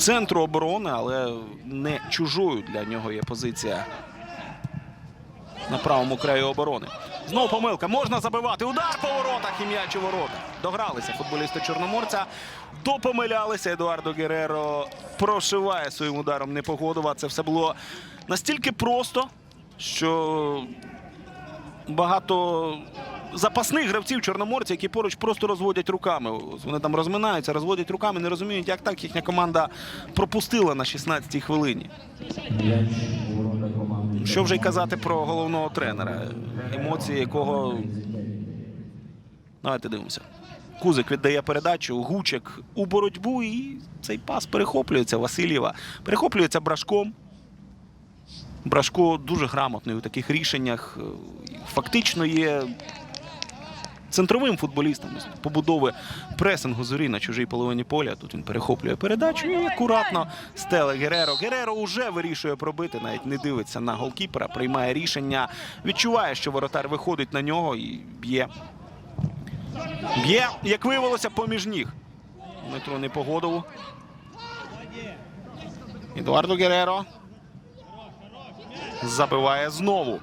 центру оборони, але не чужою для нього є позиція на правому краю оборони. Знову помилка. Можна забивати. Удар по воротах і м'яч у ворота. Догралися футболісти Чорноморця. Допомилялися. Едуардо Гереро прошиває своїм ударом Непогодова. Це все було настільки просто, що багато запасних гравців чорноморця, які поруч просто розводять руками. Вони там розминаються, розводять руками, не розуміють, як так їхня команда пропустила на 16-й хвилині. Що вже й казати про головного тренера, емоції якого давайте дивимося. Кузик віддає передачу, Гучик у боротьбу, і цей пас перехоплюється Васильєва. Перехоплюється Брашком. Брашко дуже грамотний у таких рішеннях. Е, Фактично є центровим футболістом з побудови пресингу зорі на чужій половині поля. Тут він перехоплює передачу і акуратно стеле Гереро. Гереро вже вирішує пробити, навіть не дивиться на голкіпера, приймає рішення, відчуває, що воротар виходить на нього і б'є. Б'є, як виявилося, поміж ніг. Дмитро Непогодову. Едуардо Гереро. Забиває знову.